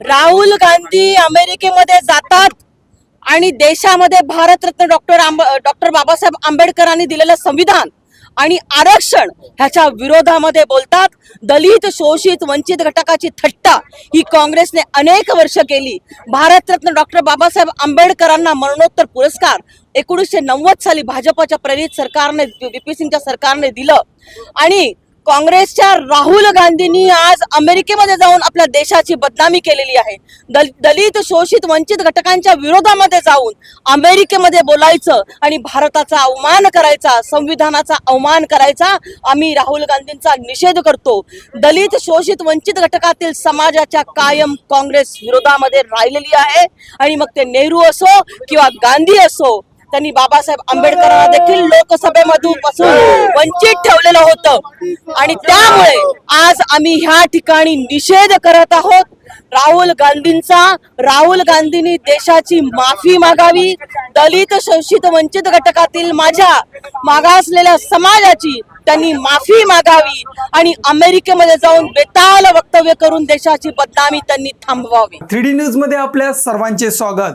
राहुल गांधी अमेरिकेमध्ये जातात आणि देशामध्ये भारतरत्न डॉक्टर आंब डॉक्टर बाबासाहेब आंबेडकरांनी दिलेलं संविधान आणि आरक्षण ह्याच्या विरोधामध्ये बोलतात. दलित शोषित वंचित घटकाची थट्टा ही काँग्रेसने अनेक वर्ष केली. भारतरत्न डॉक्टर बाबासाहेब आंबेडकरांना मरणोत्तर पुरस्कार एकोणीसशे नव्वद साली भाजपच्या प्रेरित सरकारने व्ही सिंगच्या सरकारने दिलं. आणि काँग्रेसच्या राहुल गांधींनी आज अमेरिकेमध्ये जाऊन आपल्या देशाची बदनामी केलेली आहे. दल दलित शोषित वंचित घटकांच्या विरोधामध्ये जाऊन अमेरिकेमध्ये बोलायचं आणि भारताचा अवमान करायचा संविधानाचा अवमान करायचा आम्ही राहुल गांधींचा निषेध करतो. दलित शोषित वंचित घटकातील समाजाच्या कायम काँग्रेस विरोधामध्ये राहिलेली आहे. आणि मग ते नेहरू असो किंवा गांधी असो त्यांनी बाबासाहेब आंबेडकरांना देखील लोकसभेमधून पासून वंचित ठेवलेलं होतं. आणि त्यामुळे आज आम्ही ह्या ठिकाणी निषेध करत आहोत. राहुल गांधींचा राहुल गांधींनी देशाची माफी मागावी. दलित शोषित वंचित घटकातील माझ्या मागासलेल्या समाजाची त्यांनी माफी मागावी आणि अमेरिकेमध्ये जाऊन बेताल वक्तव्य करून देशाची बदनामी त्यांनी थांबवावी. थ्री डी न्यूजमध्ये आपल्या सर्वांचे स्वागत.